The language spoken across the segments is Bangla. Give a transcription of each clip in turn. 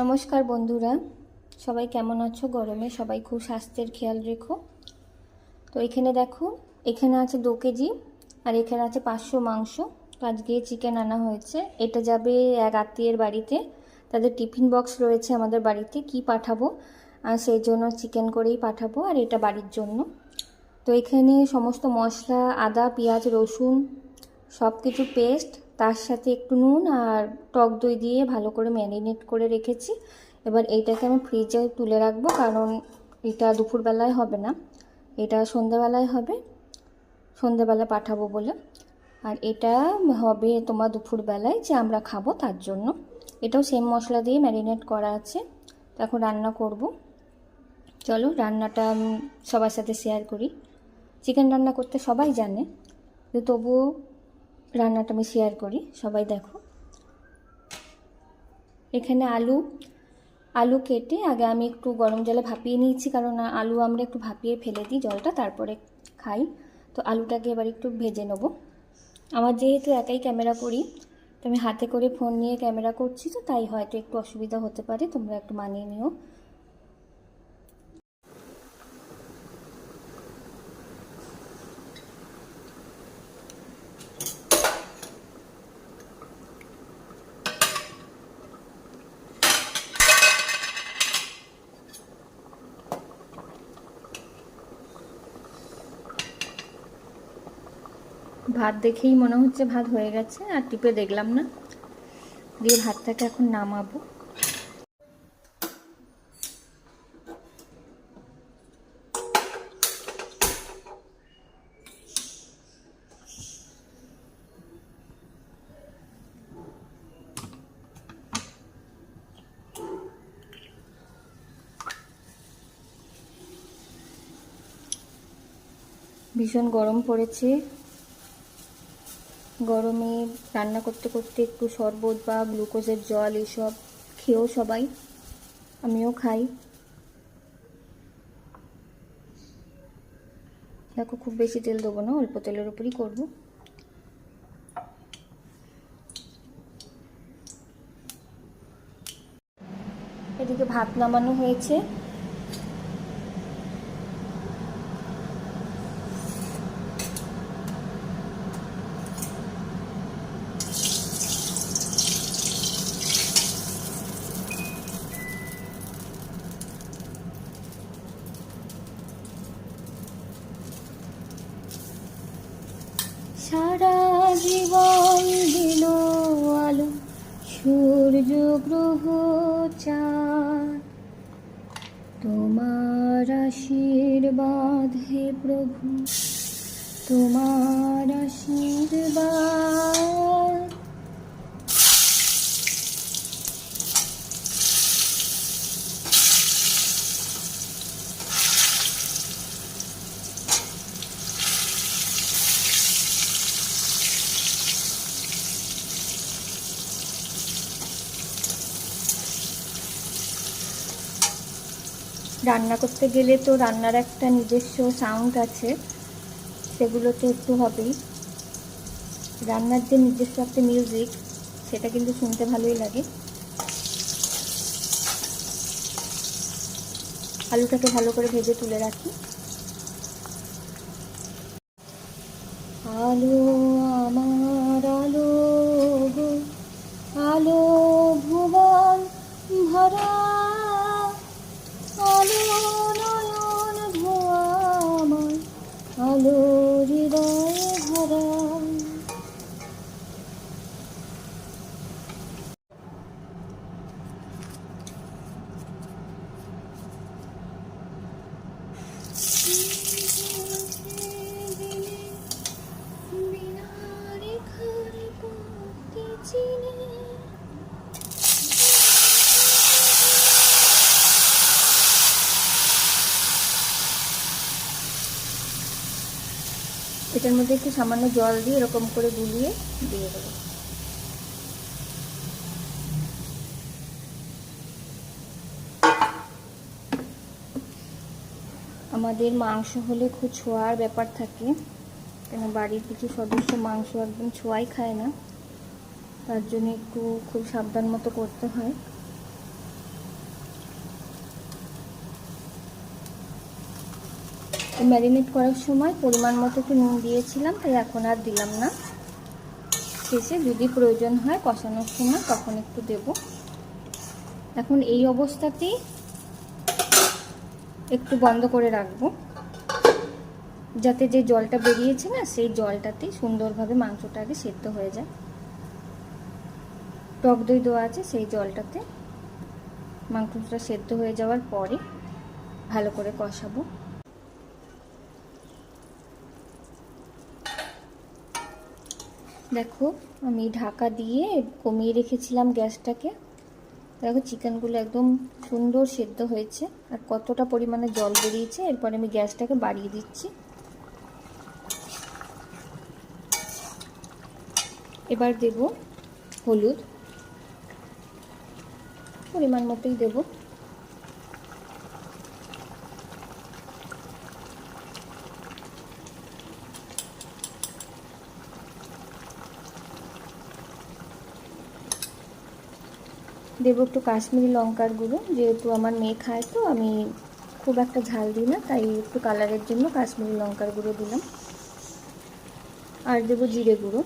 নমস্কার বন্ধুরা, সবাই কেমন আছো? গরমে সবাই খুব স্বাস্থ্যের খেয়াল রেখো। তো এখানে দেখো, এখানে আছে দু কেজি আর এখানে আছে পাঁচশো মাংস। তো আজকে চিকেন আনা হয়েছে। এটা যাবে এক আত্মীয়ের বাড়িতে। তাদের টিফিন বক্স রয়েছে আমাদের বাড়িতে, কি পাঠাবো? আর সেই জন্য চিকেন করেই পাঠাবো, আর এটা বাড়ির জন্য। তো এখানে সমস্ত মশলা, আদা, পেঁয়াজ, রসুন সব কিছু পেস্ট তার সাথে একটু নুন আর টক দই দিয়ে ভালো করে ম্যারিনেট করে রেখেছি। এবার এইটাকে আমি ফ্রিজে তুলে রাখব, কারণ এটা দুপুরবেলায় হবে না। এটা সন্ধেবেলায় হবে। সন্ধেবেলা পাঠাবো বলে। আর এটা হবে তোমার দুপুরবেলায় যে আমরা খাব তার জন্য। এটাও সেম মশলা দিয়ে ম্যারিনেট করা আছে। এখন রান্না করব। চলো রান্নাটা সবার সাথে শেয়ার করি। চিকেন রান্না করতে সবাই জানে তবুও রান্নাটা আমি শেয়ার করি, সবাই দেখো। এখানে আলু আলু কেটে আগে আমি একটু গরম জলে ভাপিয়ে নিয়েছি, কারণ আলু আমরা একটু ভাপিয়ে ফেলে দিই জলটা, তারপরে খাই। তো আলুটাকে এবার একটু ভেজে নেব। আমার যেহেতু একাই ক্যামেরা করি, তো আমি হাতে করে ফোন নিয়ে ক্যামেরা করছি, তো তাই হয়তো একটু অসুবিধা হতে পারে, তোমরা একটু মানিয়ে নিও। ভাত দেখেই মনে হচ্ছে ভাত হয়ে গেছে, আর টিপে দেখলাম না। দিয়ে ভাতটাকে এখন নামাবো। ভীষণ গরম পড়েছে। গরমে রান্না করতে করতে একটু শরবত বা গ্লুকোজের জল এসব খেয়েও সবাই, আমিও খাই। দেখো, খুব বেশি তেল দেবো না, অল্প তেলের উপরই করব। এদিকে ভাত নামানো হয়েছে। সারা জীবন দিল আলো সূর্য গ্রহ চাঁদ। তোমার আশীর্বাদ হে প্রভু তোমার আশীর্বাদ। রান্না করতে গেলে তো রান্নার একটা নিজস্ব সাউন্ড আছে সেগুলো তো একটু হবেই। রান্নার যে নিজস্ব একটা মিউজিক সেটা কিন্তু শুনতে ভালোই লাগে। আলুটাকে ভালো করে ভেজে তুলে রাখি। আলো, আমার আলো আলো ভুবন ভরা আলো নয়ন ধোয়া আলো এটার মধ্যে একটু সামান্য জল দিয়ে এরকম করে গুলিয়ে দিয়ে দেবো। আমাদের মাংস হলে খুব ছোঁয়ার ব্যাপার থাকে, কেন বাড়ির কিছু সদস্য মাংস একদম ছোঁয়াই খায় না, তার জন্য একটু খুব সাবধান মতো করতে হয়। ম্যারিনেট করার সময় পরিমাণ মতো একটু নুন দিয়েছিলাম, তাই এখন আর দিলাম না। শেষে যদি প্রয়োজন হয় কষানোর সময় তখন একটু দেব। এখন এই অবস্থাতেই একটু বন্ধ করে রাখব, যাতে যে জলটা বেরিয়েছে না, সেই জলটাতেই সুন্দরভাবে মাংসটা আগে সেদ্ধ হয়ে যায়। টক দই দেওয়া আছে, সেই জলটাতে মাংসটা সেদ্ধ হয়ে যাওয়ার পরে ভালো করে কষাবো। দেখো, আমি ঢাকা দিয়ে কমিয়ে রেখেছিলাম গ্যাসটাকে। দেখো, চিকেনগুলো একদম সুন্দর সেদ্ধ হয়েছে আর কতটা পরিমাণে জল বেরিয়েছে। এরপর আমি গ্যাসটাকে বাড়িয়ে দিচ্ছি। এবার দেব হলুদ। পরিমাণ মতোই দেব। দেবো একটু কাশ্মীরি লঙ্কার গুঁড়ো, যেহেতু আমার মেয়ে খায় তো, আমি খুব একটা ঝাল দিই না, তাই একটু কালারের জন্য কাশ্মীরি লঙ্কার গুঁড়ো দিলাম। আর দেবো জিরে গুঁড়ো।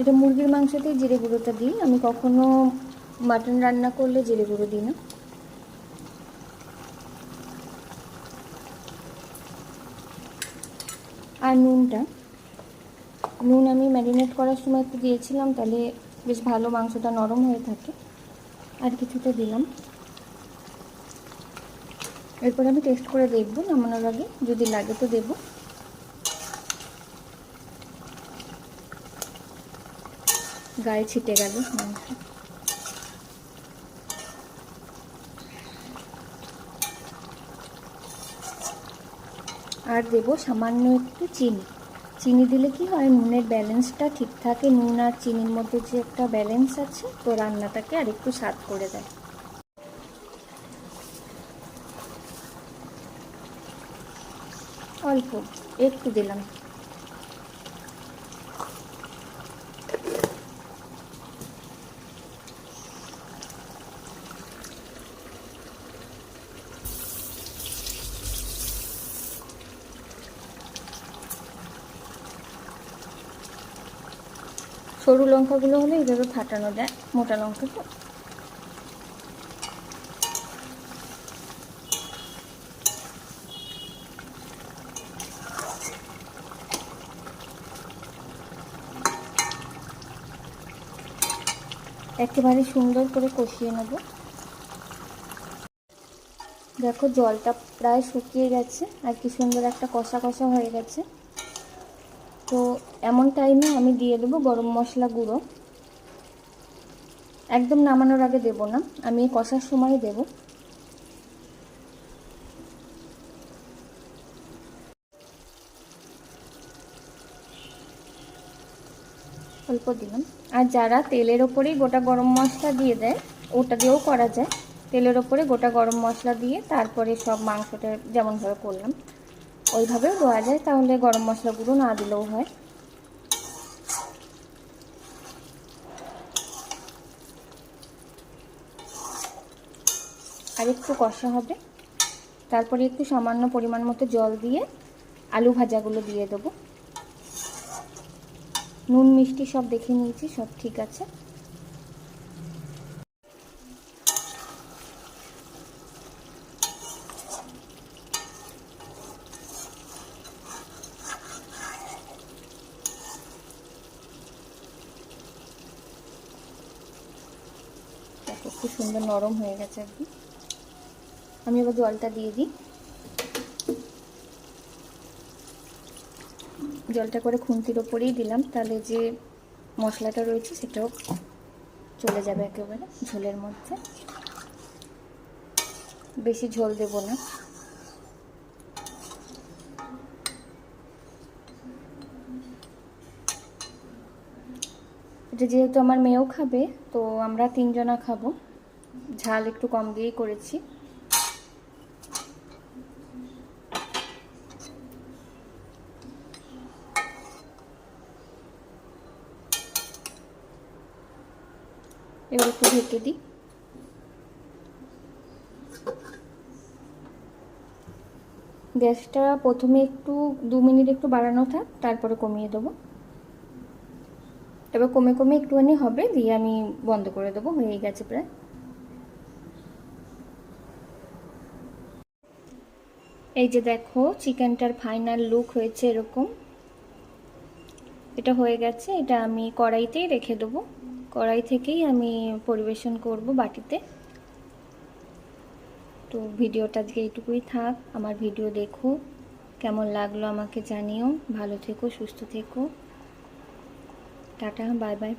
এটা মুরগির মাংসতেই জিরে গুঁড়োটা দিই, আমি কখনো মাটন রান্না করলে জিরে গুঁড়ো দিই না। আর নুনটা, নুন আমি ম্যারিনেট করার সময় একটু দিয়েছিলাম, তাহলে বেশ ভালো মাংসটা নরম হয়ে থাকে। আর কিছুটা দিলাম। এরপর আমি টেস্ট করে দেখব নামানোর আগে যদি লাগে তো দেবো। গায়ে ছিটে গেল মাংস আর দেব সামান্য একটু চিনি। চিনি দিলে কি হয়? নুনের ব্যালেন্সটা ঠিক থাকে। নুন আর চিনির মধ্যে যে একটা ব্যালেন্স আছে, তো রান্নাটাকে আর একটু স্বাদ করে দেয়। অল্প, একটু দিলাম। সরু লঙ্কাগুলো হলে এইভাবে ফাটানো যায়, মোটা লঙ্কা তো একেবারে সুন্দর করে কষিয়ে নেব। দেখো জলটা প্রায় শুকিয়ে গেছে, আর কি সুন্দর একটা কষা কষা হয়ে গেছে। তো এমন টাইমে আমি দিয়ে দেবো গরম মশলা গুঁড়ো। একদম নামানোর আগে দেব না, আমি কষার সময় দেব। অল্প দিলাম। আর যারা তেলের ওপরেই গোটা গরম মশলা দিয়ে দেয়, ওটা দিয়েও করা যায়। তেলের ওপরে গোটা গরম মশলা দিয়ে তারপরে সব মাংসটা যেমনভাবে করলাম, ওইভাবেও দেওয়া যায়। তাহলে গরম মশলা গুঁড়ো না দিলেও হয়। আর একটু কষা হবে। তারপরে একটু সামান্য পরিমাণ মতো জল দিয়ে আলু ভাজাগুলো দিয়ে দেবো। নুন, মিষ্টি সব দেখে নিয়েছি, সব ঠিক আছে। খুব সুন্দর নরম হয়ে গেছে একদম। আমি এবার জলটা দিয়ে দিই। জলটা করে খুন্তির ওপরেই দিলাম, তাহলে যে মশলাটা রয়েছে সেটাও চলে যাবে একেবারে ঝোলের মধ্যে। বেশি ঝোল দেব না। এটা যেহেতু আমার মেয়েও খাবে, তো আমরা তিনজনা খাব। ঝাল একটু কম দিয়েই করেছি। এবার একটু ঢেকে দিই। গ্যাসটা প্রথমে একটু দু মিনিট একটু বাড়ানো থাক, তারপরে কমিয়ে দেবো। এবার কমে কমে একটুখানি হবে, দিয়ে আমি বন্ধ করে দেবো, হয়ে গেছে প্রায়। এই যে দেখো, চিকেনটার ফাইনাল লুক হয়েছে এরকম। এটা হয়ে গেছে, এটা আমি কড়াইতেই রেখে দেবো। কড়াই থেকেই আমি পরিবেশন করব বাটিতে। তো ভিডিওটা আজকে এইটুকুই থাক। আমার ভিডিও দেখো, কেমন লাগল আমাকে জানিও। ভালো থেকো, সুস্থ থেকো। Tata, bye bye.